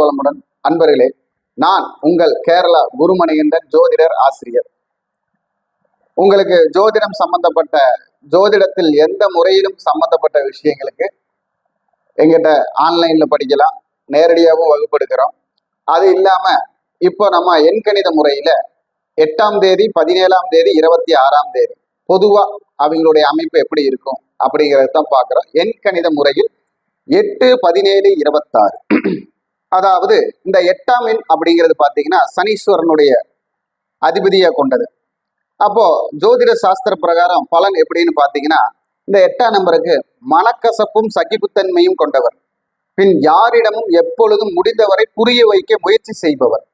வளமுடன். அன்பர்களே நான் உங்கள் கேரளா குருமணிகண்டன் ஜோதிடர் ஆசிரியர். உங்களுக்கு ஜோதிடம் சம்பந்தப்பட்ட ஜோதிடத்தில் எந்த முறையிலும் சம்பந்தப்பட்ட விஷயங்களுக்கு எங்கிட்ட ஆன்லைன்ல படிக்கலாம் நேரடியாகவும் வகுப்பெடுக்கிறோம். அது இல்லாம இப்போ நம்ம எண்கணித முறையில எட்டாம் தேதி பதினேழாம் தேதி இருபத்தி ஆறாம் தேதி. பொதுவா அவங்களுடைய அமைப்பு எப்படி இருக்கும் அப்படிங்கிறத தான் பார்க்குறோம். எண்கணித முறையில் எட்டு பதினேழு இருபத்தாறு. அதாவது இந்த எட்டாம் எண் அப்படிங்கிறது பார்த்தீங்கன்னா சனீஸ்வரனுடைய அதிபதியாக கொண்டது. அப்போ ஜோதிட சாஸ்திர பிரகாரம் பலன் எப்படின்னு பார்த்தீங்கன்னா இந்த எட்டாம் நம்பருக்கு மனக்கசப்பும் சகிப்புத்தன்மையும் கொண்டவர். பின் யாரிடமும் எப்பொழுதும் முடிந்தவரை புரிய வைக்க முயற்சி செய்பவர்.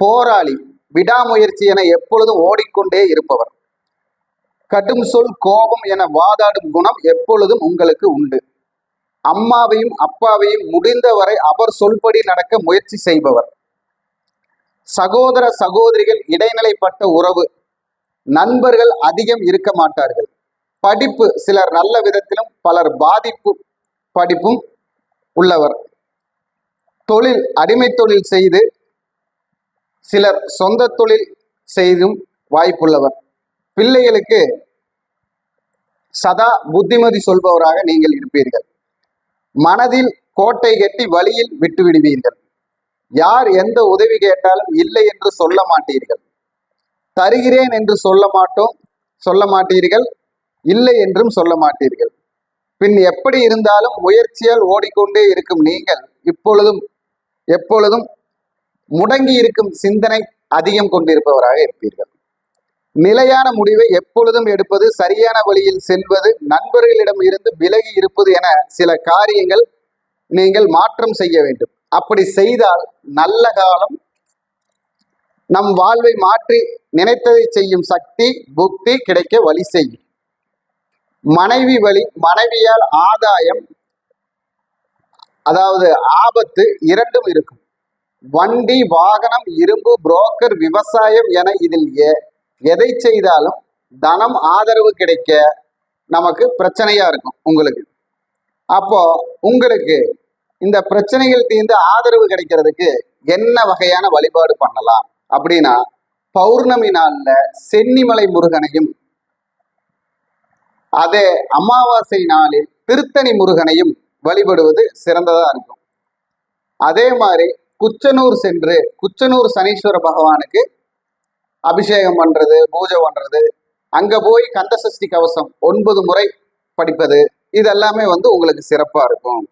போராளி விடாமுயற்சி என எப்பொழுதும் ஓடிக்கொண்டே இருப்பவர். கடும் சொல் கோபம் என வாதாடும் குணம் எப்பொழுதும் உங்களுக்கு உண்டு. அம்மாவையும் அப்பாவையும் முடிந்தவரை அவர் சொல்படி நடக்க முயற்சி செய்பவர். சகோதர சகோதரிகள் இடைநிலைப்பட்ட உறவு. நண்பர்கள் அதிகம் இருக்க மாட்டார்கள். படிப்பு சிலர் நல்ல விதத்திலும் பலர் பாதிப்பு படிப்பும் உள்ளவர். தொழில் அடிமை தொழில் செய்து சிலர் சொந்த தொழில் செய்தும் வாய்ப்புள்ளவர். பிள்ளைகளுக்கு சதா புத்திமதி சொல்பவராக நீங்கள் இருப்பீர்கள். மனதில் கோட்டை கட்டி வழியில் விட்டுவிடுவீர்கள் யார் எந்த உதவி கேட்டாலும் இல்லை என்று சொல்ல மாட்டீர்கள். தருகிறேன் என்று சொல்ல மாட்டோம் சொல்ல மாட்டீர்கள் இல்லை என்றும் சொல்ல மாட்டீர்கள். பின் எப்படி இருந்தாலும் முயற்சியால் ஓடிக்கொண்டே இருக்கும் நீங்கள் இப்பொழுதும் எப்பொழுதும் முடங்கி இருக்கும் சிந்தனை அதிகம் கொண்டிருப்பவராக இருப்பீர்கள். நிலையான முடிவை எப்பொழுதும் எடுப்பது சரியான வழியில் செல்வது நண்பர்களிடம் இருந்து விலகி இருப்பது என சில காரியங்கள் நீங்கள் மாற்றம் செய்ய வேண்டும். அப்படி செய்தால் நல்ல காலம் நம் வாழ்வை மாற்றி நினைத்ததை செய்யும் சக்தி புக்தி கிடைக்க வழி செய்யும். மனைவி வழி மனைவியால் ஆதாயம் அதாவது ஆபத்து இரண்டும் இருக்கும். வண்டி வாகனம் இரும்பு புரோக்கர் விவசாயம் என இதில் எதை செய்தாலும் தனம் ஆதரவு கிடைக்க நமக்கு பிரச்சனையா இருக்கும் உங்களுக்கு. அப்போ உங்களுக்கு இந்த பிரச்சனைகள் தீர்ந்து ஆதரவு கிடைக்கிறதுக்கு என்ன வகையான வழிபாடு பண்ணலாம்? அப்படின்னா பௌர்ணமி நாள்ல சென்னிமலை முருகனையும் அதே அமாவாசை நாளில் திருத்தணி முருகனையும் வழிபடுவது சிறந்ததா இருக்கும். அதே மாதிரி குச்சனூர் சென்று குச்சனூர் சனீஸ்வர பகவானுக்கு அபிஷேகம் பண்றது பூஜை பண்றது அங்க போய் கந்தசஷ்டி கவசம் ஒன்பது முறை படிப்பது இதெல்லாமே வந்து உங்களுக்கு சிறப்பா இருக்கும்.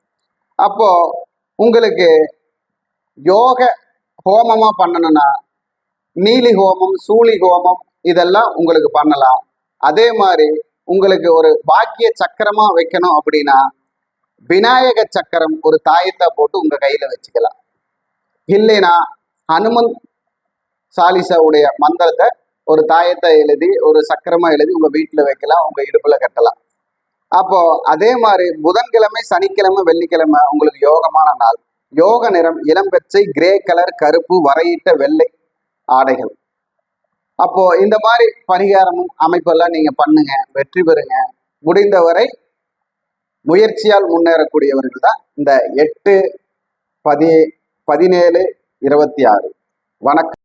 அப்போ உங்களுக்கு யோக ஹோமமா பண்ணணும்னா நீலி ஹோமம் சூளி ஹோமம் இதெல்லாம் உங்களுக்கு பண்ணலாம். அதே மாதிரி உங்களுக்கு ஒரு பாக்கிய சக்கரமா வைக்கணும் அப்படின்னா விநாயக சக்கரம் ஒரு தாயத்தா போட்டு உங்க கையில வச்சுக்கலாம். இல்லைன்னா ஹனுமன் சாலிசாவுடைய மந்திரத்தை ஒரு தாயத்தை எழுதி ஒரு சக்கரமா எழுதி உங்க வீட்டுல வைக்கலாம் உங்க இடுப்புல கட்டலாம். அப்போ அதே மாதிரி புதன்கிழமை சனிக்கிழமை வெள்ளிக்கிழமை உங்களுக்கு யோகமான நாள். யோக நிறம் இளம்பச்சை கிரே கலர் கருப்பு வரையிட்ட வெள்ளை ஆடைகள். அப்போ இந்த மாதிரி பரிகாரமும் அமைப்பெல்லாம் நீங்க பண்ணுங்க வெற்றி பெறுங்க. முடிந்தவரை முயற்சியால் முன்னேறக்கூடியவர்கள் தான் இந்த எட்டு பதி பதினேழு இருபத்தி ஆறு. வணக்கம்.